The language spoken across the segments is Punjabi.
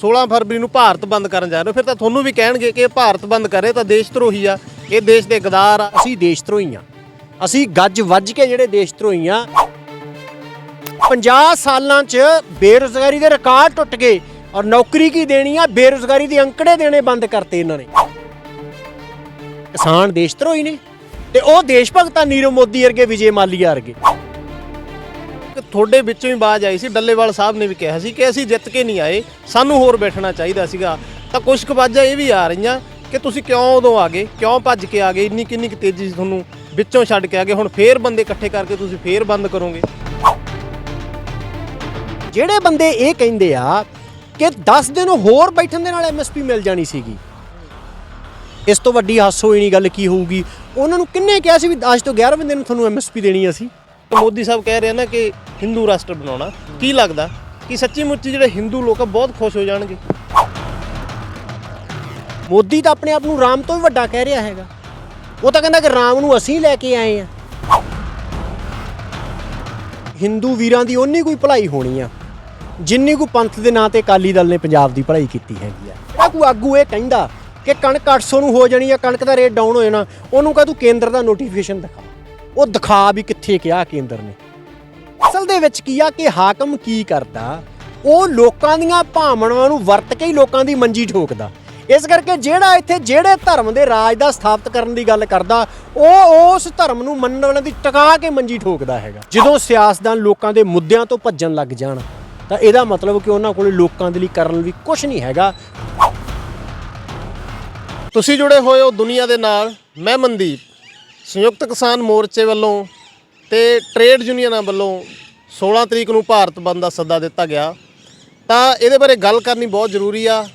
16 ਫਰਵਰੀ ਨੂੰ ਭਾਰਤ ਬੰਦ ਕਰਨ ਜਾ ਰਹੇ ਹੋ। ਫਿਰ ਤਾਂ ਤੁਹਾਨੂੰ ਵੀ ਕਹਿਣਗੇ ਕਿ ਇਹ ਭਾਰਤ ਬੰਦ ਕਰੇ ਤਾਂ ਦੇਸ਼ ਧਰੋਹੀ ਆ। ਇਹ ਦੇਸ਼ ਦੇ ਗਦਾਰ ਆ। ਅਸੀਂ ਦੇਸ਼ ਧਰੋਹੀ ਹਾਂ ਅਸੀਂ ਗੱਜ ਵੱਜ ਕੇ ਜਿਹੜੇ ਦੇਸ਼ ਧਰੋਹੀ ਹਾਂ 50 ਸਾਲਾਂ 'ਚ ਬੇਰੁਜ਼ਗਾਰੀ ਦੇ ਰਿਕਾਰਡ ਟੁੱਟ ਗਏ ਔਰ ਨੌਕਰੀ ਕੀ ਦੇਣੀ ਆ? ਬੇਰੁਜ਼ਗਾਰੀ ਦੇ ਅੰਕੜੇ ਦੇਣੇ ਬੰਦ ਕਰਤੇ ਇਹਨਾਂ ਨੇ। ਕਿਸਾਨ ਦੇਸ਼ ਧਰੋਹੀ ਨੇ ਤੇ ਉਹ ਦੇਸ਼ ਭਗਤਾਂ ਨੀਰਵ ਮੋਦੀ ਵਰਗੇ, ਵਿਜੇ ਮਾਲੀਆ ਵਰਗੇ। ਤੁਹਾਡੇ ਵਿੱਚੋਂ ਹੀ ਬਾਜ ਆਈ ਸੀ ਡੱਲੇਵਾਲ ਸਾਹਿਬ ਨੇ ਵੀ ਕਿਹਾ ਸੀ ਕਿ ਅਸੀਂ ਜਿੱਤ ਕੇ ਨਹੀਂ ਆਏ ਸਾਨੂੰ ਹੋਰ ਬੈਠਣਾ ਚਾਹੀਦਾ ਸੀਗਾ। ਤਾਂ ਕੁਝ ਕੁ ਬਾਜਾਂ ਇਹ ਵੀ ਆ ਰਹੀਆਂ ਕਿ ਤੁਸੀਂ ਕਿਉਂ ਉਦੋਂ ਆ ਗਏ ਕਿਉਂ ਭੱਜ ਕੇ ਆ ਗਏ ਇੰਨੀ ਕਿੰਨੀ ਕੁ ਤੇਜ਼ੀ ਤੁਹਾਨੂੰ ਵਿੱਚੋਂ ਛੱਡ ਕੇ ਆ ਗਏ ਹੁਣ ਫੇਰ ਬੰਦੇ ਇਕੱਠੇ ਕਰਕੇ ਤੁਸੀਂ ਫੇਰ ਬੰਦ ਕਰੋਗੇ? ਜਿਹੜੇ ਬੰਦੇ ਇਹ ਕਹਿੰਦੇ ਆ ਕਿ 10 ਦਿਨ ਹੋਰ ਬੈਠਣ ਦੇ ਨਾਲ ਐਮਐਸਪੀ ਮਿਲ ਜਾਣੀ ਸੀਗੀ। ਇਸ ਤੋਂ ਵੱਡੀ ਹਾਸੋ ਹੀ ਨਹੀਂ ਗੱਲ ਕੀ ਹੋਊਗੀ? ਉਹਨਾਂ ਨੂੰ ਕਿੰਨੇ ਕਿਹਾ ਸੀ ਵੀ ਅੱਜ ਤੋਂ 11ਵੇਂ ਦਿਨ ਤੁਹਾਨੂੰ ਐਮਐਸਪੀ ਦੇਣੀ ਆ ਅਸੀਂ? ਮੋਦੀ ਸਾਹਿਬ ਕਹਿ ਰਹੇ ਆ ਨਾ ਕਿ ਹਿੰਦੂ ਰਾਸ਼ਟਰ ਬਣਾਉਣਾ, ਕੀ ਲੱਗਦਾ? ਕਿ ਸੱਚੀ ਮੁੱਚੀ ਜਿਹੜੇ ਹਿੰਦੂ ਲੋਕ ਆ, ਬਹੁਤ ਖੁਸ਼ ਹੋ ਜਾਣਗੇ? ਮੋਦੀ ਤਾਂ ਆਪਣੇ ਆਪ ਨੂੰ ਰਾਮ ਤੋਂ ਵੀ ਵੱਡਾ ਕਹਿ ਰਿਹਾ ਹੈਗਾ। ਉਹ ਤਾਂ ਕਹਿੰਦਾ ਕਿ ਰਾਮ ਨੂੰ ਅਸੀਂ ਲੈ ਕੇ ਆਏ ਆ। ਹਿੰਦੂ ਵੀਰਾਂ ਦੀ ਓਨੀ ਕੋਈ ਭਲਾਈ ਹੋਣੀ ਆ, ਜਿੰਨੀ ਕੋ ਪੰਥ ਦੇ ਨਾਂ ਤੇ ਅਕਾਲੀ ਦਲ ਨੇ ਪੰਜਾਬ ਦੀ ਭਲਾਈ ਕੀਤੀ ਹੈਗੀ ਆ। ਜਿਹੜਾ ਕੋਈ ਆਗੂ ਇਹ ਕਹਿੰਦਾ ਕਿ ਕਣਕ 800 ਨੂੰ ਹੋ ਜਾਣੀ ਆ, ਕਣਕ ਦਾ ਰੇਟ ਡਾਊਨ ਹੋ ਜਾਣਾ, ਉਹਨੂੰ ਕਹ ਤੂੰ ਕੇਂਦਰ ਦਾ ਨੋਟੀਫਿਕੇਸ਼ਨ ਦਿਖਾ। ਉਹ ਦਿਖਾ ਵੀ ਕਿੱਥੇ ਕਿਹਾ ਕੇਂਦਰ ਨੇ। ਅਸਲ ਦੇ ਵਿੱਚ ਕੀ ਆ ਕਿ ਹਾਕਮ ਕੀ ਕਰਦਾ? ਉਹ ਲੋਕਾਂ ਦੀਆਂ ਭਾਵਨਾਵਾਂ ਨੂੰ ਵਰਤ ਕੇ ਹੀ ਲੋਕਾਂ ਦੀ ਮੰਜੀ ਠੋਕਦਾ। ਇਸ ਕਰਕੇ ਜਿਹੜਾ ਇੱਥੇ ਜਿਹੜੇ ਧਰਮ ਦੇ ਰਾਜ ਦਾ ਸਥਾਪਿਤ ਕਰਨ ਦੀ ਗੱਲ ਕਰਦਾ, ਉਹ ਉਸ ਧਰਮ ਨੂੰ ਮੰਨਣ ਵਾਲਿਆਂ ਦੀ ਟਿਕਾ ਕੇ ਮੰਜੀ ਠੋਕਦਾ ਹੈਗਾ। ਜਦੋਂ ਸਿਆਸਤਦਾਨ ਲੋਕਾਂ ਦੇ ਮੁੱਦਿਆਂ ਤੋਂ ਭੱਜਣ ਲੱਗ ਜਾਣ, ਤਾਂ ਇਹਦਾ ਮਤਲਬ ਕਿ ਉਹਨਾਂ ਕੋਲ ਲੋਕਾਂ ਦੇ ਲਈ ਕਰਨ ਲਈ ਕੁਝ ਨਹੀਂ ਹੈਗਾ। ਤੁਸੀਂ ਜੁੜੇ ਹੋਏ ਹੋ ਦੁਨੀਆ ਦੇ ਨਾਲ, ਮੈਂ ਮਨਦੀਪ, ਸੰਯੁਕਤ ਕਿਸਾਨ ਮੋਰਚੇ ਵੱਲੋਂ ਤੇ ਟ੍ਰੇਡ ਯੂਨੀਅਨਾਂ ਵੱਲੋਂ 16 ਤਰੀਕ ਨੂੰ ਭਾਰਤ ਬੰਦ ਦਾ ਸੱਦਾ ਦਿੱਤਾ ਗਿਆ। ਤਾਂ ਇਹਦੇ ਬਾਰੇ ਗੱਲ ਕਰਨੀ ਬਹੁਤ ਜ਼ਰੂਰੀ ਆ।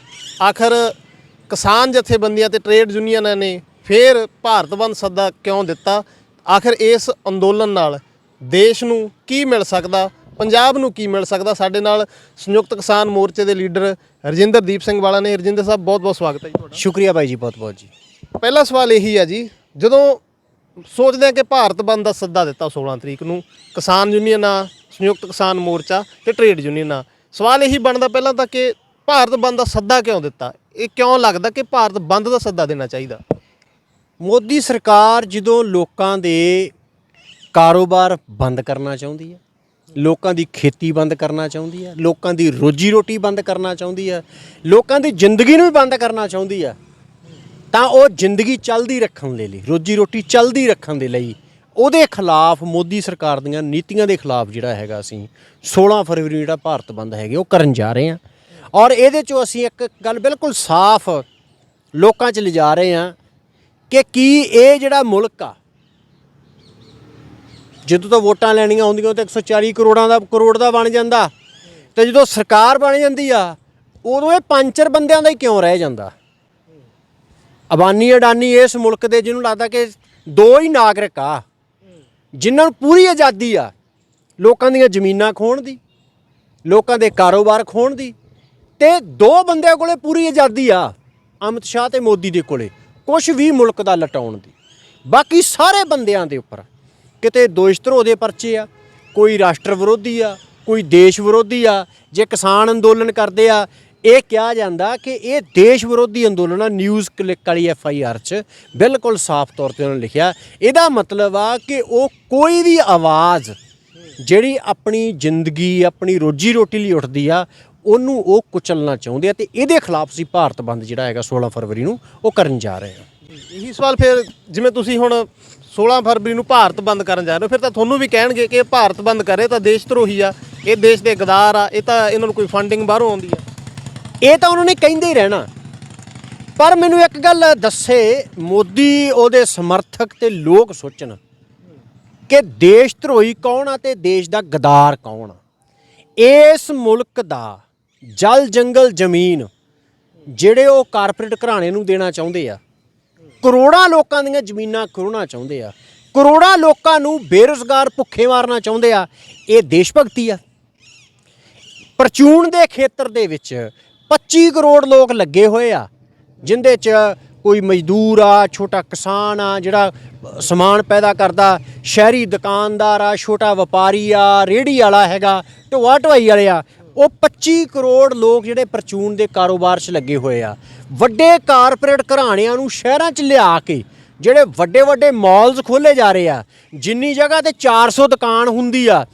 ਆਖਰ ਕਿਸਾਨ ਜਥੇਬੰਦੀਆਂ ਤੇ ਟ੍ਰੇਡ ਯੂਨੀਅਨਾਂ ਨੇ ਫੇਰ ਭਾਰਤ ਬੰਦ ਸੱਦਾ ਕਿਉਂ ਦਿੱਤਾ? ਆਖਰ ਇਸ ਅੰਦੋਲਨ ਨਾਲ ਦੇਸ਼ ਨੂੰ ਕੀ ਮਿਲ ਸਕਦਾ? ਪੰਜਾਬ ਨੂੰ ਕੀ ਮਿਲ ਸਕਦਾ? ਸਾਡੇ ਨਾਲ ਸੰਯੁਕਤ ਕਿਸਾਨ ਮੋਰਚੇ ਦੇ ਲੀਡਰ ਰਜਿੰਦਰਦੀਪ ਸਿੰਘ ਵਾਲਾ ਨੇ। ਰਜਿੰਦਰ ਸਾਹਿਬ ਬਹੁਤ ਬਹੁਤ ਸਵਾਗਤ ਹੈ ਜੀ ਤੁਹਾਡਾ। ਸ਼ੁਕਰੀਆ ਬਾਈ ਜੀ ਬਹੁਤ ਬਹੁਤ ਜੀ। ਪਹਿਲਾ ਸਵਾਲ ਇਹੀ ਹੈ ਜੀ ਜਦੋਂ ਸੋਚਦੇ ਆ ਕਿ ਭਾਰਤ ਬੰਦ ਦਾ ਸੱਦਾ ਦਿੱਤਾ 16 ਤਰੀਕ ਨੂੰ ਕਿਸਾਨ ਯੂਨੀਅਨਾਂ ਸੰਯੁਕਤ ਕਿਸਾਨ ਮੋਰਚਾ ਤੇ ਟ੍ਰੇਡ ਯੂਨੀਅਨਾਂ। ਸਵਾਲ ਇਹੀ ਬਣਦਾ ਪਹਿਲਾਂ ਤਾਂ ਕਿ ਭਾਰਤ ਬੰਦ ਦਾ ਸੱਦਾ ਕਿਉਂ ਦਿੱਤਾ? ਇਹ ਕਿਉਂ ਲੱਗਦਾ ਕਿ ਭਾਰਤ ਬੰਦ ਦਾ ਸੱਦਾ ਦੇਣਾ ਚਾਹੀਦਾ? ਮੋਦੀ ਸਰਕਾਰ ਜਦੋਂ ਲੋਕਾਂ ਦੇ ਕਾਰੋਬਾਰ ਬੰਦ ਕਰਨਾ ਚਾਹੁੰਦੀ ਹੈ, ਲੋਕਾਂ ਦੀ ਖੇਤੀ ਬੰਦ ਕਰਨਾ ਚਾਹੁੰਦੀ ਹੈ, ਲੋਕਾਂ ਦੀ ਰੋਜੀ ਰੋਟੀ ਬੰਦ ਕਰਨਾ ਚਾਹੁੰਦੀ ਹੈ, ਲੋਕਾਂ ਦੀ ਜ਼ਿੰਦਗੀ ਨੂੰ ਵੀ ਬੰਦ ਕਰਨਾ ਚਾਹੁੰਦੀ ਹੈ, ਤਾਂ ਉਹ ਜ਼ਿੰਦਗੀ ਚੱਲਦੀ ਰੱਖਣ ਦੇ ਲਈ ਰੋਜੀ ਰੋਟੀ ਚੱਲਦੀ ਰੱਖਣ ਦੇ ਲਈ ਉਹਦੇ ਖਿਲਾਫ ਮੋਦੀ ਸਰਕਾਰ ਦੀਆਂ ਨੀਤੀਆਂ ਦੇ ਖਿਲਾਫ ਜਿਹੜਾ ਹੈਗਾ ਅਸੀਂ 16 ਫਰਵਰੀ ਨੂੰ ਜਿਹੜਾ ਭਾਰਤ ਬੰਦ ਹੈਗੇ, ਉਹ ਕਰਨ ਜਾ ਰਹੇ ਹਾਂ। ਔਰ ਇਹਦੇ ਚੋਂ ਅਸੀਂ ਇੱਕ ਗੱਲ ਬਿਲਕੁਲ ਸਾਫ਼ ਲੋਕਾਂ 'ਚ ਲਿਜਾ ਰਹੇ ਹਾਂ ਕਿ ਕੀ ਇਹ ਜਿਹੜਾ ਮੁਲਕ ਆ, ਜਦੋਂ ਤੋਂ ਵੋਟਾਂ ਲੈਣੀਆਂ ਹੁੰਦੀਆਂ ਤਾਂ 140 ਕਰੋੜਾਂ ਦਾ, ਕਰੋੜ ਦਾ ਬਣ ਜਾਂਦਾ ਤੇ ਜਦੋਂ ਸਰਕਾਰ ਬਣ ਜਾਂਦੀ ਆ, ਉਦੋਂ ਇਹ ਪੰਚਰ ਬੰਦਿਆਂ ਦਾ ਹੀ ਕਿਉਂ ਰਹਿ ਜਾਂਦਾ? ਅਬਾਨੀ ਅਡਾਨੀ ਇਸ ਮੁਲਕ ਦੇ ਜਿਹਨੂੰ ਲੱਗਦਾ ਕਿ ਦੋ ਹੀ ਨਾਗਰਿਕ ਆ। ਜਿਨ੍ਹਾਂ ਨੂੰ ਪੂਰੀ ਆਜ਼ਾਦੀ ਆ, ਲੋਕਾਂ ਦੀਆਂ ਜ਼ਮੀਨਾਂ ਖੋਣ ਦੀ, ਲੋਕਾਂ ਦੇ ਕਾਰੋਬਾਰ ਖੋਣ ਦੀ, ਤੇ ਦੋ ਬੰਦਿਆਂ ਕੋਲੇ ਪੂਰੀ ਆਜ਼ਾਦੀ ਆ ਅਮਿਤ ਸ਼ਾਹ ਤੇ ਮੋਦੀ ਦੇ ਕੋਲੇ ਕੁਝ ਵੀ ਮੁਲਕ ਦਾ ਲਟਾਉਣ ਦੀ। ਬਾਕੀ ਸਾਰੇ ਬੰਦਿਆਂ ਦੇ ਉੱਪਰ ਕਿਤੇ ਦੋਸ਼ ਧਰੋ ਦੇ ਪਰਚੇ ਆ, ਕੋਈ ਰਾਸ਼ਟਰ ਵਿਰੋਧੀ ਆ, ਕੋਈ ਦੇਸ਼ ਵਿਰੋਧੀ ਆ, ਜੇ ਕਿਸਾਨ ਅੰਦੋਲਨ ਕਰਦੇ ਆ ਇਹ ਕਿਹਾ ਜਾਂਦਾ ਕਿ ਇਹ ਦੇਸ਼ ਵਿਰੋਧੀ ਅੰਦੋਲਨ ਆ ਨਿਊਜ਼ ਕਲਿੱਕ ਵਾਲੀ ਐਫ ਆਈ ਆਰ 'ਚ ਬਿਲਕੁਲ ਸਾਫ਼ ਤੌਰ ਤੇ ਉਹਨਾਂ ਨੇ ਲਿਖਿਆ। ਇਹਦਾ ਮਤਲਬ ਆ ਕਿ ਉਹ ਕੋਈ ਵੀ ਆਵਾਜ਼ ਜਿਹੜੀ ਆਪਣੀ ਜ਼ਿੰਦਗੀ, ਆਪਣੀ ਰੋਜੀ ਰੋਟੀ ਲਈ ਉੱਠਦੀ ਆ, ਉਹਨੂੰ ਉਹ ਕੁਚਲਣਾ ਚਾਹੁੰਦੇ ਆ ਤੇ ਇਹਦੇ ਖਿਲਾਫ ਅਸੀਂ ਭਾਰਤ ਬੰਦ ਜਿਹੜਾ ਹੈਗਾ 16 ਫਰਵਰੀ ਨੂੰ ਉਹ ਕਰਨ ਜਾ ਰਹੇ ਹਾਂ ਇਹੀ ਸਵਾਲ ਫਿਰ ਜਿਵੇਂ ਤੁਸੀਂ ਹੁਣ 16 ਫਰਵਰੀ ਨੂੰ ਭਾਰਤ ਬੰਦ ਕਰਨ ਜਾ ਰਹੇ ਹੋ, ਫਿਰ ਤਾਂ ਤੁਹਾਨੂੰ ਵੀ ਕਹਿਣਗੇ ਕਿ ਇਹ ਭਾਰਤ ਬੰਦ ਕਰੇ ਤਾਂ ਦੇਸ਼ ਧਰੋਹੀ ਆ, ਇਹ ਦੇਸ਼ ਦੇ ਗਦਾਰ ਆ, ਇਹ ਤਾਂ ਇਹਨਾਂ ਨੂੰ ਕੋਈ ਫੰਡਿੰਗ ਬਾਹਰੋਂ ਆਉਂਦੀ ਆ। ਇਹ ਤਾਂ ਉਹਨਾਂ ਨੇ ਕਹਿੰਦੇ ਹੀ ਰਹਿਣਾ। ਪਰ ਮੈਨੂੰ ਇੱਕ ਗੱਲ ਦੱਸੇ, ਮੋਦੀ ਉਹਦੇ ਸਮਰਥਕ ਤੇ ਲੋਕ ਸੋਚਣ ਕਿ ਦੇਸ਼ ਧਰੋਹੀ ਕੌਣ ਆ ਤੇ ਦੇਸ਼ ਦਾ ਗਦਾਰ ਕੌਣ ਆ। ਇਸ ਮੁਲਕ ਦਾ ਜਲ ਜੰਗਲ ਜ਼ਮੀਨ ਜਿਹੜੇ ਉਹ ਕਾਰਪੋਰੇਟ ਘਰਾਣੇ ਨੂੰ ਦੇਣਾ ਚਾਹੁੰਦੇ ਆ, ਕਰੋੜਾਂ ਲੋਕਾਂ ਦੀਆਂ ਜ਼ਮੀਨਾਂ ਖੋਹਣਾ ਚਾਹੁੰਦੇ ਆ, ਕਰੋੜਾਂ ਲੋਕਾਂ ਨੂੰ ਬੇਰੁਜ਼ਗਾਰ ਭੁੱਖੇ ਮਾਰਨਾ ਚਾਹੁੰਦੇ ਆ, ਇਹ ਦੇਸ਼ ਭਗਤੀ ਆ। ਪਰਚੂਨ ਦੇ ਖੇਤਰ ਦੇ ਵਿੱਚ 25 ਕਰੋੜ ਲੋਕ ਲੱਗੇ ਹੋਏ ਆ, ਜਿੰਦੇ ਚ ਕੋਈ ਮਜ਼ਦੂਰ ਆ, ਛੋਟਾ ਕਿਸਾਨ ਆ, ਜਿਹੜਾ ਸਮਾਨ ਪੈਦਾ ਕਰਦਾ, ਸ਼ਹਿਰੀ ਦੁਕਾਨਦਾਰ ਆ, ਛੋਟਾ ਵਪਾਰੀ ਆ ਰੇੜੀ ਵਾਲਾ ਹੈਗਾ, ਢੋਆ ਢਵਾਈ ਵਾਲੇ ਆ, ਉਹ 25 ਕਰੋੜ ਲੋਕ ਜਿਹੜੇ ਪਰਚੂਨ ਦੇ ਕਾਰੋਬਾਰ 'ਚ ਲੱਗੇ ਹੋਏ ਆ। ਵੱਡੇ ਕਾਰਪੋਰੇਟ ਘਰਾਣਿਆਂ ਨੂੰ ਸ਼ਹਿਰਾਂ 'ਚ ਲਿਆ ਕੇ, ਜਿਹੜੇ ਵੱਡੇ ਵੱਡੇ ਮਾਲਸ ਖੋਲੇ ਜਾ ਰਹੇ ਆ, ਜਿੰਨੀ ਜਗ੍ਹਾ ਤੇ 400 ਦੁਕਾਨ ਹੁੰਦੀ ਆ,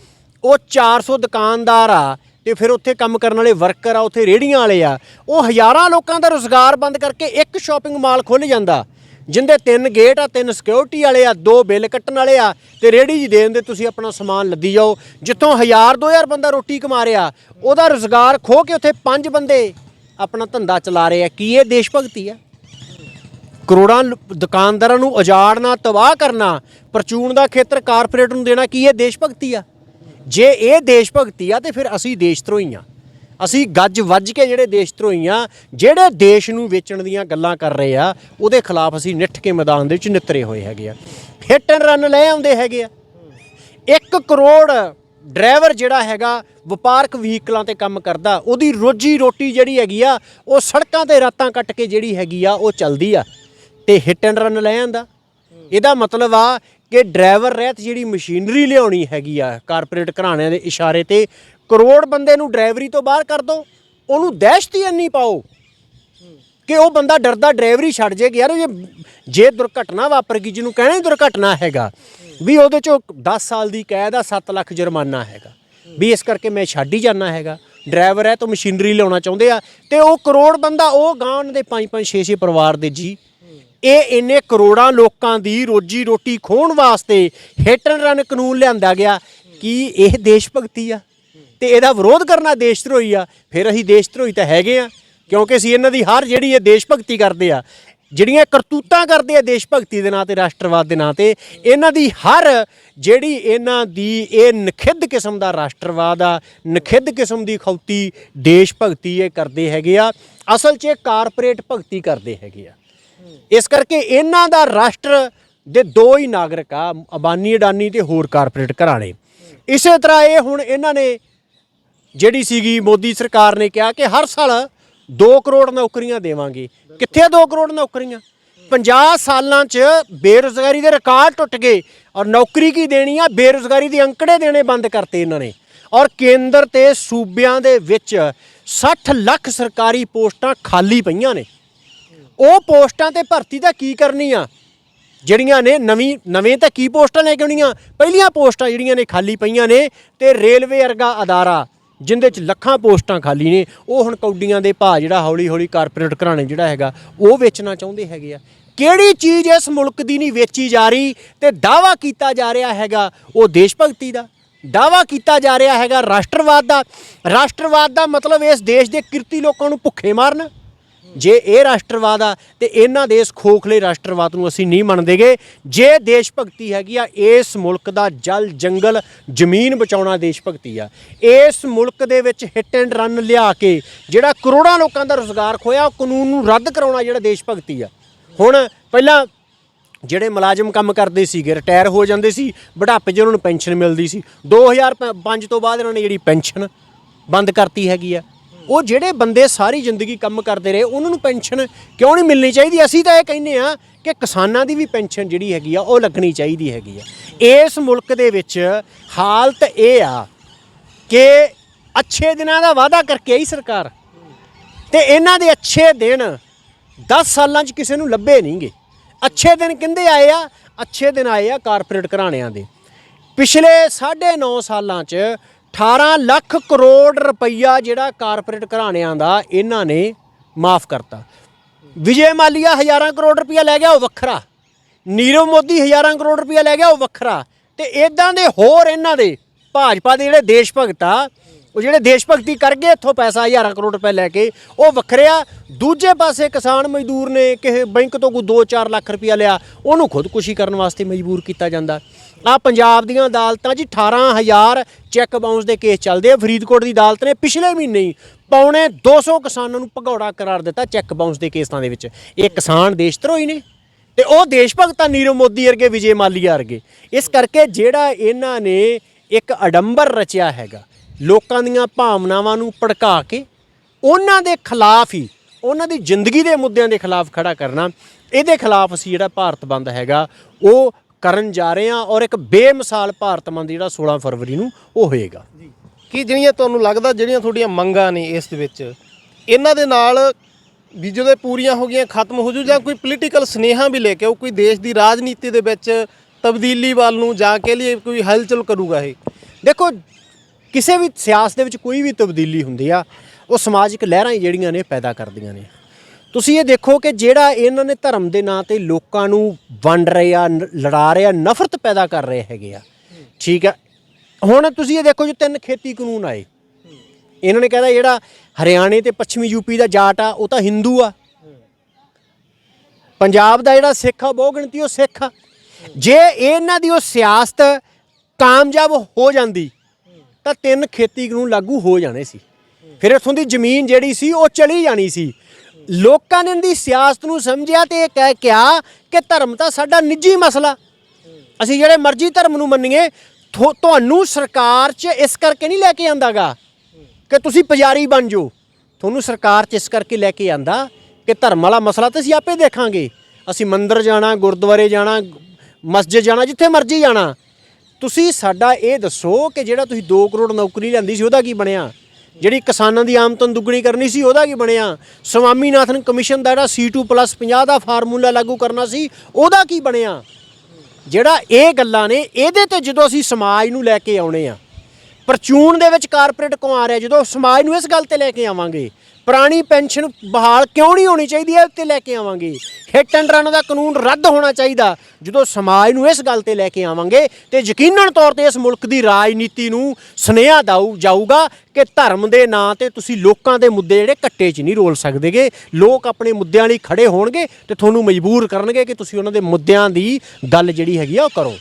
ਉਹ 400 ਦੁਕਾਨਦਾਰ ਆ ਤੇ ਫਿਰ ਉੱਥੇ ਕੰਮ ਕਰਨ ਵਾਲੇ ਵਰਕਰ ਆ, ਉੱਥੇ ਰੇੜੀਆਂ ਵਾਲੇ ਆ। ਉਹ ਹਜ਼ਾਰਾਂ ਲੋਕਾਂ ਦਾ ਰੋਜ਼ਗਾਰ ਬੰਦ ਕਰਕੇ ਇੱਕ ਸ਼ਾਪਿੰਗ ਮਾਲ ਖੁੱਲ ਜਾਂਦਾ। ਜਿੰਦੇ ਤਿੰਨ ਗੇਟ ਆ, ਤਿੰਨ ਸਿਕਿਉਰਿਟੀ ਵਾਲੇ ਆ, ਦੋ ਬਿੱਲ ਕੱਟਣ ਵਾਲੇ ਆ, ਤੇ ਰੇੜੀ ਜੀ ਦੇਣ ਦੇ ਤੁਸੀਂ ਆਪਣਾ ਸਮਾਨ ਲੱਦੀ ਜਾਓ। ਜਿੱਥੋਂ 1000 2000 ਬੰਦਾ ਰੋਟੀ ਕਮਾ ਰਿਹਾ, ਉਹਦਾ ਰੋਜ਼ਗਾਰ ਖੋ ਕੇ ਉੱਥੇ ਪੰਜ ਬੰਦੇ ਆਪਣਾ ਧੰਦਾ ਚਲਾ ਰਹੇ ਆ। ਕੀ ਇਹ ਦੇਸ਼ ਭਗਤੀ ਆ? ਕਰੋੜਾਂ ਦੁਕਾਨਦਾਰਾਂ ਨੂੰ ਉਜਾੜਨਾ, ਤਬਾਹ ਕਰਨਾ, ਪਰਚੂਨ ਦਾ ਖੇਤਰ ਕਾਰਪੋਰੇਟ ਨੂੰ ਦੇਣਾ, ਕੀ ਇਹ ਦੇਸ਼ ਭਗਤੀ ਆ? ਜੇ ਇਹ ਦੇਸ਼ ਭਗਤੀ ਆ ਤੇ ਫਿਰ ਅਸੀਂ ਦੇਸ਼ ਧਰੋਈ ਆ। ਅਸੀਂ ਗੱਜ ਵੱਜ ਕੇ ਜਿਹੜੇ ਦੇਸ਼ ਧਰੋਈ ਆ, ਜਿਹੜੇ ਦੇਸ਼ ਨੂੰ ਵੇਚਣ ਦੀਆਂ ਗੱਲਾਂ ਕਰ ਰਹੇ ਆ, ਉਹਦੇ ਖਿਲਾਫ ਅਸੀਂ ਨਿੱਠ ਕੇ ਮੈਦਾਨ ਦੇ ਵਿੱਚ ਨਿੱਤਰੇ ਹੋਏ ਹੈਗੇ ਆ। ਹਿੱਟ ਐਂਡ ਰਨ ਲੈ ਆਉਂਦੇ ਹੈਗੇ ਆ। 1 ਕਰੋੜ ਡਰਾਈਵਰ ਜਿਹੜਾ ਹੈਗਾ, ਵਪਾਰਕ ਵਹੀਕਲਾਂ ਤੇ ਕੰਮ ਕਰਦਾ, ਉਹਦੀ ਰੋਜੀ ਰੋਟੀ ਜਿਹੜੀ ਹੈਗੀ ਆ, ਉਹ ਸੜਕਾਂ ਤੇ ਰਾਤਾਂ ਕੱਟ ਕੇ ਜਿਹੜੀ ਹੈਗੀ ਆ, ਉਹ ਚੱਲਦੀ ਆ। ਤੇ ਹਿੱਟ ਐਂਡ ਰਨ ਲੈ ਆਂਦਾ। ਇਹਦਾ ਮਤਲਬ ਆ ਕਿ ਡਰਾਈਵਰ ਰਹਿਤ ਜਿਹੜੀ ਮਸ਼ੀਨਰੀ ਲਿਆਉਣੀ ਹੈਗੀ ਆ ਕਾਰਪੋਰੇਟ ਘਰਾਣਿਆਂ ਦੇ ਇਸ਼ਾਰੇ ਤੇ, ਕਰੋੜ ਬੰਦੇ ਨੂੰ ਡਰਾਈਵਰੀ ਤੋਂ ਬਾਹਰ ਕਰ ਦੋ, ਉਹਨੂੰ ਦਹਿਸ਼ਤ ਹੀ ਇੰਨੀ ਪਾਓ ਕਿ ਉਹ ਬੰਦਾ ਡਰਦਾ ਡਰਾਈਵਰੀ ਛੱਡ ਜੇ ਕਿ ਯਾਰ ਜੇ ਜੇ ਦੁਰਘਟਨਾ ਵਾਪਰ ਗਈ ਜਿਹਨੂੰ ਕਹਿਣਾ ਹੀ ਦੁਰਘਟਨਾ ਹੈਗਾ, ਵੀ ਉਹਦੇ ਚੋਂ 10 ਸਾਲ ਦੀ ਕੈਦ ਆ 7 ਲੱਖ ਜੁਰਮਾਨਾ ਹੈਗਾ, ਵੀ ਇਸ ਕਰਕੇ ਮੈਂ ਛੱਡ ਹੀ ਜਾਣਾ ਹੈਗਾ, ਡਰਾਈਵਰ ਹੈ ਤਾਂ ਮਸ਼ੀਨਰੀ ਲਿਆਉਣਾ ਚਾਹੁੰਦੇ ਆ, ਤੇ ਉਹ ਕਰੋੜ ਬੰਦਾ ਉਹ ਗਾਂ ਉਹਨਾਂ ਦੇ 5 5 6 6 ਪਰਿਵਾਰ ਦੇ ਜੀ ਇਹ ਇੰਨੇ ਕਰੋੜਾਂ ਲੋਕਾਂ ਦੀ ਰੋਜੀ ਰੋਟੀ ਖੋਣ ਵਾਸਤੇ ਹਿੱਟ ਐਂਡ ਰਨ ਕਾਨੂੰਨ ਲਿਆਂਦਾ ਗਿਆ। ਕੀ ਇਹ ਦੇਸ਼ ਭਗਤੀ ਆ? ਤੇ ਇਹਦਾ ਵਿਰੋਧ ਕਰਨਾ ਦੇਸ਼ ਧਰੋਹੀ ਆ? ਫਿਰ ਅਸੀਂ ਦੇਸ਼ ਧਰੋਹੀ ਤਾਂ ਹੈਗੇ ਆ, ਕਿਉਂਕਿ ਅਸੀਂ ਇਹਨਾਂ ਦੀ ਹਰ ਜਿਹੜੀ ਇਹ ਦੇਸ਼ ਭਗਤੀ ਕਰਦੇ ਆ, ਜਿਹੜੀਆਂ ਕਰਤੂਤਾਂ ਕਰਦੇ ਆ ਦੇਸ਼ ਭਗਤੀ ਦੇ ਨਾਂ ਤੇ, ਰਾਸ਼ਟਰਵਾਦ ਦੇ ਨਾਂ ਤੇ, ਇਹਨਾਂ ਦੀ ਹਰ ਜਿਹੜੀ ਇਹਨਾਂ ਦੀ ਇਹ ਨਖਿੱਧ ਕਿਸਮ ਦਾ ਰਾਸ਼ਟਰਵਾਦ ਆ, ਨਖਿੱਧ ਕਿਸਮ ਦੀ ਖੌਤੀ ਦੇਸ਼ ਭਗਤੀ ਇਹ ਕਰਦੇ ਹੈਗੇ ਆ। ਅਸਲ 'ਚ ਇਹ ਕਾਰਪੋਰੇਟ ਭਗਤੀ ਕਰਦੇ ਹੈਗੇ ਆ। ਇਸ ਕਰਕੇ ਇਹਨਾਂ ਦਾ ਰਾਸ਼ਟਰ ਦੇ ਦੋ ਹੀ ਨਾਗਰਿਕ ਆ, ਅਬਾਨੀ, ਅਡਾਨੀ ਤੇ ਹੋਰ ਕਾਰਪੋਰੇਟ ਘਰਾਣੇ। ਇਸੇ ਤਰ੍ਹਾਂ ਇਹ ਹੁਣ ਇਹਨਾਂ ਨੇ ਜਿਹੜੀ ਸੀਗੀ ਮੋਦੀ ਸਰਕਾਰ ਨੇ ਕਿਹਾ ਕਿ ਹਰ ਸਾਲ 2 ਕਰੋੜ ਨੌਕਰੀਆਂ ਦੇਵਾਂਗੇ। ਕਿੱਥੇ 2 ਕਰੋੜ ਨੌਕਰੀਆਂ? 50 ਸਾਲਾਂ 'ਚ ਬੇਰੁਜ਼ਗਾਰੀ ਦੇ ਰਿਕਾਰਡ ਟੁੱਟ ਗਏ ਔਰ ਨੌਕਰੀ ਕੀ ਦੇਣੀ ਆ? ਬੇਰੁਜ਼ਗਾਰੀ ਦੇ ਅੰਕੜੇ ਦੇਣੇ ਬੰਦ ਕਰਤੇ ਇਹਨਾਂ ਨੇ। ਔਰ ਕੇਂਦਰ ਤੇ ਸੂਬਿਆਂ ਦੇ ਵਿੱਚ 60 ਲੱਖ ਸਰਕਾਰੀ ਪੋਸਟਾਂ ਖਾਲੀ ਪਈਆਂ ਨੇ। ਉਹ ਪੋਸਟਾਂ ਤੇ ਭਰਤੀ ਤਾਂ ਕੀ ਕਰਨੀ ਆ? ਜਿਹੜੀਆਂ ਨੇ ਨਵੀਂ, ਨਵੇਂ ਤਾਂ ਕੀ ਪੋਸਟਾਂ ਲੈ ਕੇ ਆਉਣੀਆਂ? ਪਹਿਲੀਆਂ ਪੋਸਟਾਂ ਜਿਹੜੀਆਂ ਨੇ ਖਾਲੀ ਪਈਆਂ ਨੇ ਤੇ ਰੇਲਵੇ ਵਰਗਾ ਅਦਾਰਾ, ਜਿੰਦੇ ਚ ਲੱਖਾਂ ਪੋਸਟਾਂ ਖਾਲੀ ਨੇ, ਉਹ ਹੁਣ ਕੌਡੀਆਂ ਦੇ ਭਾਅ ਜਿਹੜਾ ਹੌਲੀ ਹੌਲੀ ਕਾਰਪੋਰੇਟ ਘਰਾਣੇ ਜਿਹੜਾ ਹੈਗਾ, ਉਹ ਵੇਚਣਾ ਚਾਹੁੰਦੇ ਹੈਗੇ ਆ। ਕਿਹੜੀ ਚੀਜ਼ ਇਸ ਮੁਲਕ ਦੀ ਨਹੀਂ ਵੇਚੀ ਜਾ ਰਹੀ ਤੇ ਦਾਵਾ ਕੀਤਾ ਜਾ ਰਿਹਾ ਹੈਗਾ ਉਹ ਦੇਸ਼ ਭਗਤੀ ਦਾ? ਦਾਵਾ ਕੀਤਾ ਜਾ ਰਿਹਾ ਹੈਗਾ ਰਾਸ਼ਟਰਵਾਦ ਦਾ? ਰਾਸ਼ਟਰਵਾਦ ਦਾ ਮਤਲਬ ਇਸ ਦੇਸ਼ ਦੇ ਕਿਰਤੀ ਲੋਕਾਂ ਨੂੰ ਭੁੱਖੇ ਮਾਰਨ? ਜੇ ਇਹ ਰਾਸ਼ਟਰਵਾਦ ਆ, ਤੇ ਇਹਨਾਂ ਦੇ ਇਸ ਖੋਖਲੇ ਰਾਸ਼ਟਰਵਾਦ ਨੂੰ ਅਸੀਂ ਨਹੀਂ ਮੰਨਦੇਗੇ। ਜੇ ਦੇਸ਼ ਭਗਤੀ ਹੈਗੀ ਆ, ਇਸ ਮੁਲਕ ਦਾ ਜਲ, ਜੰਗਲ, ਜ਼ਮੀਨ ਬਚਾਉਣਾ ਦੇਸ਼ ਭਗਤੀ ਆ। ਇਸ ਮੁਲਕ ਦੇ ਵਿੱਚ ਹਿੱਟ ਐਂਡ ਰਨ ਲਿਆ ਕੇ, ਜਿਹੜਾ ਕਰੋੜਾਂ ਲੋਕਾਂ ਦਾ ਰੋਜ਼ਗਾਰ ਖੋਇਆ ਉਹ ਕਾਨੂੰਨ ਨੂੰ ਰੱਦ ਕਰਾਉਣਾ ਜਿਹੜਾ ਦੇਸ਼ ਭਗਤੀ ਆ। ਹੁਣ ਪਹਿਲਾਂ ਜਿਹੜੇ ਮੁਲਾਜ਼ਮ ਕੰਮ ਕਰਦੇ ਸੀਗੇ ਰਿਟਾਇਰ ਹੋ ਜਾਂਦੇ ਸੀ, ਬੁਢਾਪੇ 'ਚ ਉਹਨਾਂ ਨੂੰ ਪੈਨਸ਼ਨ ਮਿਲਦੀ ਸੀ। 2005 ਤੋਂ ਬਾਅਦ ਇਹਨਾਂ ਨੇ ਜਿਹੜੀ ਪੈਨਸ਼ਨ ਬੰਦ ਕਰਤੀ ਹੈਗੀ ਆ। ਉਹ ਜਿਹੜੇ ਬੰਦੇ ਸਾਰੀ ਜ਼ਿੰਦਗੀ ਕੰਮ ਕਰਦੇ ਰਹੇ, ਉਹਨਾਂ ਨੂੰ ਪੈਨਸ਼ਨ ਕਿਉਂ ਨਹੀਂ ਮਿਲਣੀ ਚਾਹੀਦੀ? ਅਸੀਂ ਤਾਂ ਇਹ ਕਹਿੰਦੇ ਆ ਕਿ ਕਿਸਾਨਾਂ ਦੀ ਵੀ ਪੈਨਸ਼ਨ ਜਿਹੜੀ ਹੈਗੀ ਆ, ਉਹ ਲੱਗਣੀ ਚਾਹੀਦੀ ਹੈਗੀ ਆ। ਇਸ ਮੁਲਕ ਦੇ ਵਿੱਚ ਹਾਲਤ ਇਹ ਆ ਕਿ ਅੱਛੇ ਦਿਨਾਂ ਦਾ ਵਾਅਦਾ ਕਰਕੇ ਆਈ ਸਰਕਾਰ ਤੇ ਇਹਨਾਂ ਦੇ ਅੱਛੇ ਦਿਨ 10 ਸਾਲਾਂ 'ਚ ਕਿਸੇ ਨੂੰ ਲੱਭੇ ਨਹੀਂਗੇ। ਅੱਛੇ ਦਿਨ ਕਿੰਦੇ ਆਏ ਆ? ਅੱਛੇ ਦਿਨ ਆਏ ਆ ਕਾਰਪੋਰੇਟ ਘਰਾਣਿਆਂ ਦੇ। ਪਿਛਲੇ 9.5 ਸਾਲਾਂ 'ਚ 18 ਲੱਖ ਕਰੋੜ ਰੁਪਈਆ ਜਿਹੜਾ ਕਾਰਪੋਰੇਟ ਘਰਾਣਿਆਂ ਦਾ ਇਹਨਾਂ ਨੇ ਮਾਫ ਕਰਤਾ। ਵਿਜੇ ਮਾਲੀਆ ਹਜ਼ਾਰਾਂ ਕਰੋੜ ਰੁਪਈਆ ਲੈ ਗਿਆ, ਉਹ ਵੱਖਰਾ। ਨੀਰਵ ਮੋਦੀ ਹਜ਼ਾਰਾਂ ਕਰੋੜ ਰੁਪਈਆ ਲੈ ਗਿਆ, ਉਹ ਵੱਖਰਾ। ਤੇ ਇਦਾਂ ਦੇ ਹੋਰ ਇਹਨਾਂ ਦੇ ਭਾਜਪਾ ਦੇ ਜਿਹੜੇ ਦੇਸ਼ ਭਗਤ ਆ, ਉਹ ਜਿਹੜੇ ਦੇਸ਼ ਭਗਤੀ ਕਰ ਗਏ, ਇੱਥੋਂ ਪੈਸਾ ਹਜ਼ਾਰਾਂ ਕਰੋੜ ਰੁਪਏ ਲੈ ਕੇ, ਉਹ ਵੱਖਰੇ ਆ। ਦੂਜੇ ਪਾਸੇ ਕਿਸਾਨ ਮਜ਼ਦੂਰ ਨੇ ਕਿਸੇ ਬੈਂਕ ਤੋਂ ਕੋਈ 2-4 ਲੱਖ ਰੁਪਇਆ ਲਿਆ, ਉਹਨੂੰ ਖੁਦਕੁਸ਼ੀ ਕਰਨ ਵਾਸਤੇ ਮਜਬੂਰ ਕੀਤਾ ਜਾਂਦਾ। ਆ ਪੰਜਾਬ ਦੀਆਂ ਅਦਾਲਤਾਂ 'ਚ 18000 ਚੈੱਕ ਬਾਉਂਸ ਦੇ ਕੇਸ ਚੱਲਦੇ ਆ। ਫਰੀਦਕੋਟ ਦੀ ਅਦਾਲਤ ਨੇ ਪਿਛਲੇ ਮਹੀਨੇ ਹੀ ਪੌਣੇ 200 ਕਿਸਾਨਾਂ ਨੂੰ ਭਗੌੜਾ ਕਰਾਰ ਦਿੱਤਾ ਚੈੱਕ ਬਾਉਂਸ ਦੇ ਕੇਸਾਂ ਦੇ ਵਿੱਚ। ਇਹ ਕਿਸਾਨ ਦੇਸ਼ ਧਰੋਹੀ ਨੇ ਤੇ ਉਹ ਦੇਸ਼ ਭਗਤਾਂ ਨੀਰਵ ਮੋਦੀ ਵਰਗੇ, ਵਿਜੇ ਮਾਲੀਆ ਵਰਗੇ। ਇਸ ਕਰਕੇ ਜਿਹੜਾ ਇਹਨਾਂ ਨੇ ਇੱਕ ਅਡੰਬਰ ਰਚਿਆ ਹੈਗਾ, ਲੋਕਾਂ ਦੀਆਂ ਭਾਵਨਾਵਾਂ ਨੂੰ ਭੜਕਾ ਕੇ ਉਹਨਾਂ ਦੇ ਖਿਲਾਫ ਹੀ, ਉਹਨਾਂ ਦੀ ਜ਼ਿੰਦਗੀ ਦੇ ਮੁੱਦਿਆਂ ਦੇ ਖਿਲਾਫ ਖੜਾ ਕਰਨਾ, ਇਹਦੇ ਖਿਲਾਫ ਅਸੀਂ ਜਿਹੜਾ ਭਾਰਤ ਬੰਦ ਹੈਗਾ, ਉਹ ਕਰਨ ਜਾ ਰਹੇ ਹਾਂ ਔਰ ਇੱਕ ਬੇਮਿਸਾਲ ਭਾਰਤ ਬੰਦ ਜਿਹੜਾ 16 ਫਰਵਰੀ ਨੂੰ ਉਹ ਹੋਏਗਾ। ਕਿ ਜਿਹੜੀਆਂ ਤੁਹਾਨੂੰ ਲੱਗਦਾ ਜਿਹੜੀਆਂ ਤੁਹਾਡੀਆਂ ਮੰਗਾਂ ਨੇ ਇਸ ਦੇ ਵਿੱਚ ਇਹਨਾਂ ਦੇ ਨਾਲ ਵੀ ਜਦੋਂ ਇਹ ਪੂਰੀਆਂ ਹੋ ਗਈਆਂ ਖਤਮ ਹੋ ਜੂ ਜਾਂ ਕੋਈ ਪੋਲੀਟੀਕਲ ਸਨੇਹਾ ਵੀ ਲੈ ਕੇ ਆਊ ਕੋਈ ਦੇਸ਼ ਦੀ ਰਾਜਨੀਤੀ ਦੇ ਵਿੱਚ ਤਬਦੀਲੀ ਵੱਲ ਨੂੰ ਜਾ ਕੇ ਲਈ ਕੋਈ ਹਲਚਲ ਕਰੂਗਾ ਇਹ? ਦੇਖੋ ਕਿਸੇ ਵੀ ਸਿਆਸਤ ਦੇ ਵਿੱਚ ਕੋਈ ਵੀ ਤਬਦੀਲੀ ਹੁੰਦੀ ਆ ਉਹ ਸਮਾਜਿਕ ਲਹਿਰਾਂ ਜਿਹੜੀਆਂ ਨੇ ਪੈਦਾ ਕਰਦੀਆਂ ਨੇ। ਤੁਸੀਂ ਇਹ ਦੇਖੋ ਕਿ ਜਿਹੜਾ ਇਹਨਾਂ ਨੇ ਧਰਮ ਦੇ ਨਾਂ ਤੇ ਲੋਕਾਂ ਨੂੰ ਵੰਡ ਰਹੇ ਆ, ਨ- ਲੜਾ ਰਹੇ ਆ, ਨਫ਼ਰਤ ਪੈਦਾ ਕਰ ਰਹੇ ਹੈਗੇ ਆ। ਠੀਕ ਆ? ਹੁਣ ਤੁਸੀਂ ਇਹ ਦੇਖੋ ਜੋ ਤਿੰਨ ਖੇਤੀ ਕਾਨੂੰਨ ਆਏ। ਇਹਨਾਂ ਨੇ ਕਹਿੰਦਾ ਜਿਹੜਾ ਹਰਿਆਣੇ ਤੇ ਪੱਛਮੀ ਯੂਪੀ ਦਾ ਜਾਟ ਆ, ਉਹ ਤਾਂ ਹਿੰਦੂ ਆ। ਪੰਜਾਬ ਦਾ ਜਿਹੜਾ ਸਿੱਖ ਆ ਬਹੁ ਗਿਣਤੀ ਉਹ ਸਿੱਖ ਆ। ਜੇ ਇਹਨਾਂ ਦੀ ਉਹ ਸਿਆਸਤ ਕਾਮਯਾਬ ਹੋ ਜਾਂਦੀ, ਤਾਂ ਤਿੰਨ ਖੇਤੀ ਕਾਨੂੰਨ ਲਾਗੂ ਹੋ ਜਾਣੇ ਸੀ। ਫਿਰ ਇੱਥੋਂ ਦੀ ਜ਼ਮੀਨ ਜਿਹੜੀ ਸੀ, ਉਹ ਚਲੀ ਜਾਣੀ ਸੀ। ਲੋਕਾਂ ਨੇ ਇਹਦੀ ਸਿਆਸਤ ਨੂੰ ਸਮਝਿਆ ਤੇ ਇਹ ਕਹਿ ਕਿਹਾ ਕਿ ਧਰਮ ਤਾਂ ਸਾਡਾ ਨਿੱਜੀ ਮਸਲਾ। ਅਸੀਂ ਜਿਹੜੇ ਮਰਜ਼ੀ ਧਰਮ ਨੂੰ ਮੰਨੀਏ, ਥੋ- ਤੁਹਾਨੂੰ ਸਰਕਾਰ 'ਚ ਇਸ ਕਰਕੇ ਨਹੀਂ ਲੈ ਕੇ ਆਂਦਾਗਾ ਕਿ ਤੁਸੀਂ ਪੁਜਾਰੀ ਬਣ ਜਾਓ। ਤੁਹਾਨੂੰ ਸਰਕਾਰ 'ਚ ਇਸ ਕਰਕੇ ਲੈ ਕੇ ਆਂਦਾ ਕਿ ਧਰਮ ਵਾਲਾ ਮਸਲਾ ਤਾਂ ਅਸੀਂ ਆਪੇ ਦੇਖਾਂਗੇ। ਅਸੀਂ ਮੰਦਰ ਜਾਣਾ, ਗੁਰਦੁਆਰੇ ਜਾਣਾ, ਮਸਜਿਦ ਜਾਣਾ, ਜਿੱਥੇ ਮਰਜ਼ੀ ਜਾਣਾ। ਤੁਸੀਂ ਸਾਡਾ ਇਹ ਦੱਸੋ ਕਿ ਜਿਹੜਾ ਤੁਸੀਂ 2 ਕਰੋੜ ਨੌਕਰੀ ਲੈਂਦੀ ਸੀ, ਉਹਦਾ ਕੀ ਬਣਿਆ? ਜਿਹੜੀ ਕਿਸਾਨਾਂ ਦੀ ਆਮਦਨ ਦੁੱਗਣੀ ਕਰਨੀ ਸੀ, ਉਹਦਾ ਕੀ ਬਣਿਆ? ਸਵਾਮੀਨਾਥਨ ਕਮਿਸ਼ਨ ਦਾ ਜਿਹੜਾ C2+50 ਦਾ ਫਾਰਮੂਲਾ ਲਾਗੂ ਕਰਨਾ ਸੀ, ਉਹਦਾ ਕੀ ਬਣਿਆ? ਜਿਹੜਾ ਇਹ ਗੱਲਾਂ ਨੇ, ਇਹਦੇ ਤੇ ਜਦੋਂ ਅਸੀਂ ਸਮਾਜ ਨੂੰ ਲੈ ਕੇ ਆਉਣੇ ਆ, ਪਰਚੂਨ ਦੇ ਵਿੱਚ ਕਾਰਪੋਰੇਟ ਕੁਮਾਰ ਹੈ ਜਦੋਂ ਸਮਾਜ ਨੂੰ ਇਸ ਗੱਲ ਤੇ ਲੈ ਕੇ ਆਵਾਂਗੇ ਪੁਰਾਣੀ ਪੈਨਸ਼ਨ ਬਹਾਲ ਕਿਉਂ ਨਹੀਂ ਹੋਣੀ ਚਾਹੀਦੀ ਹੈ? ਤੇ ਲੈ ਕੇ ਆਵਾਂਗੇ। ਹਿੱਟ ਐਂਡ ਰਨ ਦਾ ਕਾਨੂੰਨ ਰੱਦ ਹੋਣਾ ਚਾਹੀਦਾ। ਜਦੋਂ ਸਮਾਜ ਨੂੰ ਇਸ ਗੱਲ ਤੇ ਲੈ ਕੇ ਆਵਾਂਗੇ ਤੇ ਯਕੀਨਨ ਤੌਰ ਤੇ ਇਸ ਮੁਲਕ ਦੀ ਰਾਜਨੀਤੀ ਨੂੰ ਸੁਨੇਹਾ ਦਾਊ, ਜਾਊਗਾ ਕਿ ਧਰਮ ਦੇ ਨਾਂ ਤੇ ਤੁਸੀਂ ਲੋਕਾਂ ਦੇ ਮੁੱਦੇ ਜਿਹੜੇ ਕੱਟੇ 'ਚ ਨਹੀਂ ਰੋਲ ਸਕਦੇਗੇ। ਲੋਕ ਆਪਣੇ ਮੁੱਦਿਆਂ ਲਈ ਖੜੇ ਹੋਣਗੇ ਤੇ ਤੁਹਾਨੂੰ ਮਜਬੂਰ ਕਰਨਗੇ ਕਿ ਤੁਸੀਂ ਉਹਨਾਂ ਦੇ ਮੁੱਦਿਆਂ ਦੀ ਗੱਲ ਜਿਹੜੀ ਹੈਗੀ ਆ ਉਹ ਕਰੋ।